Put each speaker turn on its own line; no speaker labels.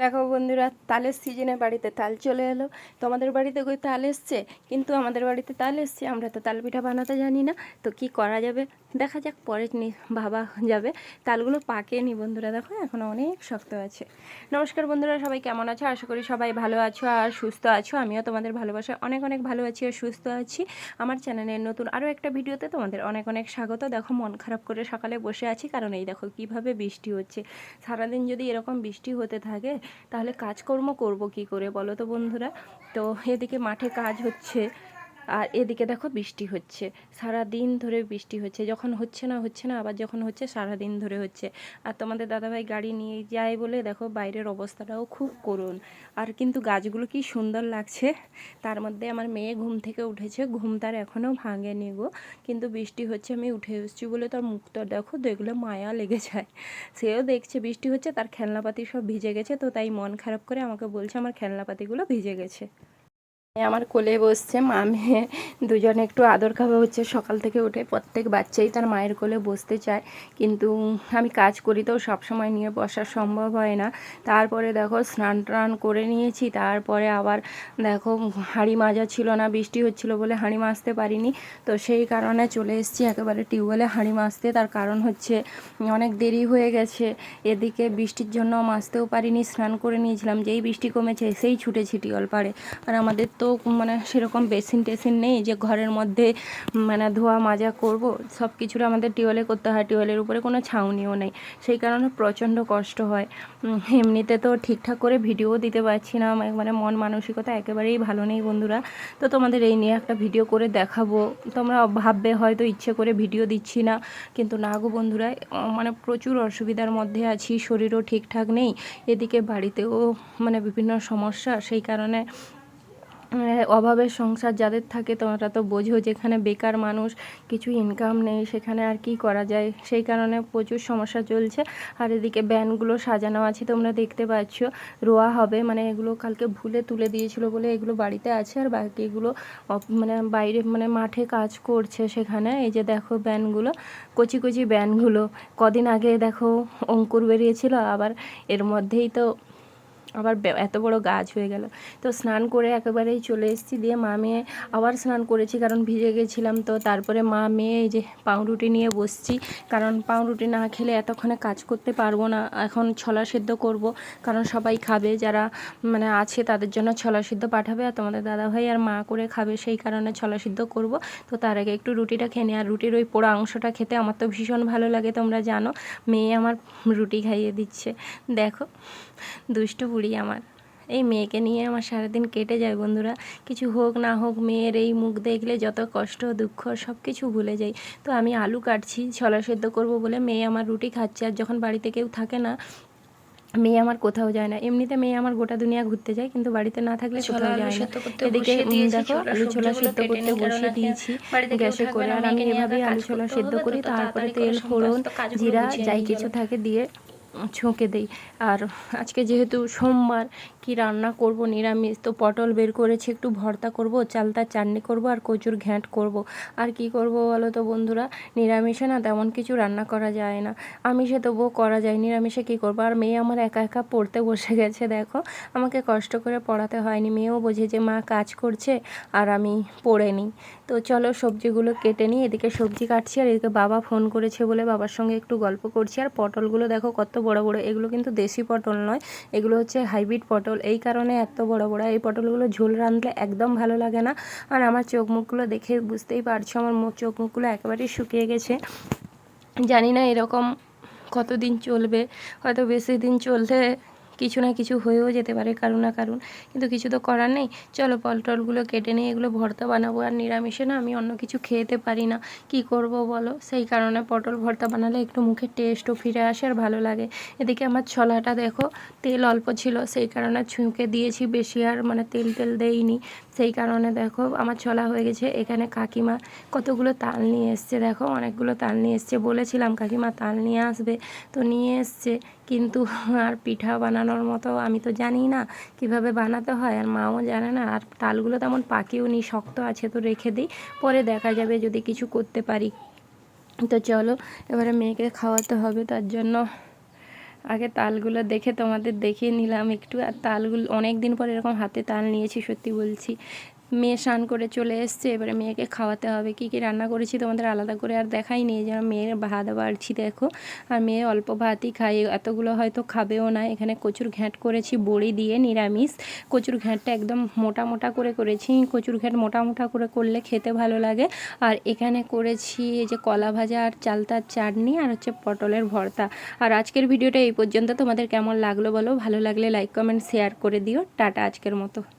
দেখো বন্ধুরা, তালের সিজনে বাড়িতে তাল চলে এলো। তোমাদের বাড়িতে কই তাল এসছে? কিন্তু আমাদের বাড়িতে তাল এসছে, আমরা তো তাল পিঠা বানাতে জানি না। তো কি করা যাবে? দেখা যাক, পরে নি, ভাবা যাবে। তালগুলো পাকেনি বন্ধুরা, দেখো এখনও অনেক শক্ত আছে। নমস্কার বন্ধুরা, সবাই কেমন আছো? আশা করি সবাই ভালো আছো আর সুস্থ আছো। আমিও তোমাদের ভালোবাসায় অনেক অনেক ভালো আছি আর সুস্থ আছি। আমার চ্যানেলের নতুন আরও একটা ভিডিওতে তোমাদের অনেক অনেক স্বাগত। দেখো মন খারাপ করে সকালে বসে আছি, কারণ এই দেখো কীভাবে বৃষ্টি হচ্ছে। সারাদিন যদি এরকম বৃষ্টি হতে থাকে তাহলে কাজকর্ম করব কি করে বলো তো বন্ধুরা? তো এদিকে মাঠে কাজ হচ্ছে। আর এদিকে দেখো বৃষ্টি হচ্ছে। সারা দিন ধরে বৃষ্টি হচ্ছে। যখন হচ্ছে না হচ্ছে না, আবার যখন হচ্ছে সারা দিন ধরে হচ্ছে। আর তোমাদের দাদাভাই গাড়ি নিয়ে যায় বলে দেখো বাইরের অবস্থাটাও খুব করুণ। আর কিন্তু গাছগুলো কি সুন্দর লাগছে। তার মধ্যে আমার মেয়ে ঘুম থেকে উঠেছে। ঘুম তার এখনও ভাঙেনি গো। কিন্তু বৃষ্টি হচ্ছে, আমি উঠে এসেছি বলে তার মুখটা দেখো দেখলে মায়া লেগে যায়। সেও দেখছে বৃষ্টি হচ্ছে, তার খেলনাপাতি সব ভিজে গেছে, তো তাই মন খারাপ করে আমাকে বলছে আমার খেলনাপাতিগুলো ভিজে গেছে। আমার কোলে বসছে, মা মেয়ে দুজনে একটু আদর খাওয়া হচ্ছে। সকাল থেকে উঠে প্রত্যেক বাচ্চাই তার মায়ের কোলে বসতে চায়। কিন্তু আমি কাজ করি তো সবসময় নিয়ে বসা সম্ভব হয় না। তারপরে দেখো স্নান টান করে নিয়েছি, তারপরে আবার দেখো হাঁড়ি মাজা ছিল না, বৃষ্টি হচ্ছিল বলে হাঁড়ি মাজতে পারিনি। তো সেই কারণে চলে এসেছি একেবারে টিউবওয়েলে হাঁড়ি মাজতে। তার কারণ হচ্ছে অনেক দেরি হয়ে গেছে। এদিকে বৃষ্টির জন্য মাজতেও পারিনি, স্নান করে নিয়েছিলাম। যেই বৃষ্টি কমেছে সেই ছুটেছি টিউবওয়েল পাড়ে। আর আমাদের তো মানে সেরকম বেসিন টেসিন নেই যে ঘরের মধ্যে মানে ধোয়া মাজা করব সব কিছুটা আমাদের টিউবওয়েলে করতে হয়। টিউবওয়েলের উপরে কোনো ছাউনিও নেই। সেই কারণে প্রচণ্ড কষ্ট হয়। এমনিতে তো ঠিকঠাক করে ভিডিও দিতে পারছি না। মানে মন মানসিকতা একেবারেই ভালো নেই বন্ধুরা। তো তোমাদের এই নিয়ে একটা ভিডিও করে দেখাবো। তোমরা ভাববে হয়তো ইচ্ছে করে ভিডিও দিচ্ছি না। কিন্তু না গো বন্ধুরা মানে প্রচুর অসুবিধার মধ্যে আছি। শরীরও ঠিকঠাক নেই। এদিকে বাড়িতেও মানে বিভিন্ন সমস্যা। সেই কারণে অভাবের সংসার যাদের থাকে তোমরা তো বোঝো যেখানে বেকার মানুষ, কিছু ইনকাম নেই, সেখানে আর কি করা যায়? সেই কারণে প্রচুর সমস্যা চলছে। আর এদিকে ব্যানগুলো সাজানো আছে তোমরা দেখতে পাচ্ছ। রোয়া হবে মানে এগুলো কালকে ভুলে তুলে দিয়েছিল বলে এগুলো বাড়িতে আছে আর বাকিগুলো মানে বাইরে মানে মাঠে কাজ করছে সেখানে। এই যে দেখো ব্যানগুলো কচি কচি ব্যানগুলো কদিন আগে দেখো অঙ্কুর বেরিয়েছিল, আবার এর মধ্যেই তো আবার এত বড় গাছ হয়ে গেল। তো স্নান করে একেবারেই চলে এসেছি দিয়ে মা মেয়ে আবার স্নান করেছি কারণ ভিজে গেছিলাম। তো তারপরে মা মেয়ে এই যে পাউরুটি নিয়ে বসছি। কারণ পাউরুটি না খেলে এতক্ষণে কাজ করতে পারব না। এখন ছলা সেদ্ধ করব। কারণ সবাই খাবে, যারা মানে আছে তাদের জন্য ছলা সিদ্ধ পাঠাবে। আর তোমাদের দাদাভাই আর মা করে খাবে, সেই কারণে ছলা সিদ্ধ করব। তো তার আগে একটু রুটিটা খেয়ে নিই আর রুটির ওই পোড়া অংশটা খেতে আমার তো ভীষণ ভালো লাগে, তোমরা জানো। মেয়ে আমার রুটি খাইয়ে দিচ্ছে। দেখো, দুষ্টু বুড়ি আমার। এই মেয়েকে নিয়ে আমার সারাদিন কেটে যায় বন্ধুরা। কিছু হোক না হোক মেয়ের এই মুখ দেখলে যত কষ্ট দুঃখ সব কিছু ভুলে যাই। তো আমি আলু কাটছি ছোলা সেদ্ধ করব বলে মেয়ে আমার রুটি খাচ্ছে। আর যখন বাড়িতে কেউ থাকে না মেয়ে আমার কোথাও যায় না। এমনিতে মেয়ে আমার গোটা দুনিয়া ঘুরতে যায় কিন্তু বাড়িতে না থাকলে কোথাও
আলু
যায় না। এদিকে দেখো
ছোলা
আলু ছোলা সেদ্ধ করতে
এখন
দিয়েছি। গ্যাসে করে আর আমি এভাবেই আলু ছোলা সেদ্ধ করি তারপরে তেল ফোড়ন জিরা যাই কিছু থাকে দিয়ে ছুঁকে দিই। আর আজকে যেহেতু সোমবার, কি রান্না করব? নিরামিষ। তো পটল বের করেছি, একটু ভর্তা করব চালতা চাটনি করব আর কচুর ঘ্যাঁট করব। আর কি করব বলো তো বন্ধুরা? নিরামিষে না তেমন কিছু রান্না করা যায় না। আমিষে তবুও করা যায়। নিরামিষে কী করব? আর মেয়ে আমার একা একা পড়তে বসে গেছে, দেখো। আমাকে কষ্ট করে পড়াতে হয়নি। মেয়েও বোঝে যে মা কাজ করছে আর আমি পড়ে নিই। তো চলো সবজিগুলো কেটে নিই। এদিকে সবজি কাটছি আর এদিকে বাবা ফোন করেছে বলে বাবার সঙ্গে একটু গল্প করছি। আর পটলগুলো দেখো কত বড় বড়, এগুলো কিন্তু দেশি পটল নয়, এগুলো হচ্ছে হাইব্রিড পটল। এই কারণে এত বড় বড়, এই পটলগুলো ঝোল রাঁধলে একদম ভালো লাগে না। আর আমার চোখ মুখগুলো দেখে বুঝতেই পারছ, আমার চোখ মুখগুলো একেবারেই শুকিয়ে গেছে। জানি না এরকম কতদিন চলবে, হয়তো বেশি দিন চলতে কিছু না কিছু হয়েও যেতে পারে কারণ না কারণ কিন্তু কিছু তো করার নেই। চলো পটলগুলো কেটে নিয়ে এগুলো ভর্তা বানাবো। আর নিরামিষে না আমি অন্য কিছু খেতে পারি না। কি করব বলো? সেই কারণে পটল ভর্তা বানালে একটু মুখে টেস্টও ফিরে আসে আর ভালো লাগে। এদিকে আমার ছলাটা দেখো, তেল অল্প ছিল। সেই কারণে ছুঁকে দিয়েছি বেশি আর মানে তেল তেল দেইনি। সেই কারণে দেখো আমার ছলা হয়ে গেছে। এখানে কাকিমা কতগুলো তাল নিয়ে এসছে। দেখো অনেকগুলো তাল নিয়ে এসছে। বলেছিলাম কাকিমা তাল নিয়ে আসবে। তো নিয়ে এসছে। কিন্তু আর পিঠা বানানোর মতো আমি তো জানি না কীভাবে বানাতে হয়, আর মাও জানে না, আর তালগুলো তেমন পাকিও নি শক্ত আছে তো রেখে দিই, পরে দেখা যাবে যদি কিছু করতে পারি। তো চলো, এবারে মেয়েকে খাওয়াতে হবে, তার জন্য আগে তালগুলো দেখে তোমাদের দেখিয়ে নিলাম একটু, আর তালগুলো অনেক দিন পর এরকম হাতে তাল নিয়েছি, সত্যি বলছি। মেয়ে স্নান করে চলে এসছে, এবারে মেয়েকে খাওয়াতে হবে। কী কী রান্না করেছি তোমাদের আলাদা করে আর দেখাই নিয়ে যেন মেয়ের ভাত বাড়ছি দেখো, আর মেয়ে অল্প ভাতই খাই এতগুলো হয়তো খাবেও না। এখানে কচুর ঘ্যাঁট করেছি, বড়ি দিয়ে নিরামিষ। কচুর ঘ্যাঁটটা একদম মোটা মোটা করে করেছি। কচুর ঘ্যাঁট মোটা মোটা করে করলে খেতে ভালো লাগে। আর এখানে করেছি এই যে কলা ভাজা আর চালতার চাটনি আর হচ্ছে পটলের ভর্তা। আর আজকের ভিডিওটা এই পর্যন্ত। তোমাদের কেমন লাগল বলো? ভালো লাগলে লাইক কমেন্ট শেয়ার করে দিও। টাটা আজকের মতো।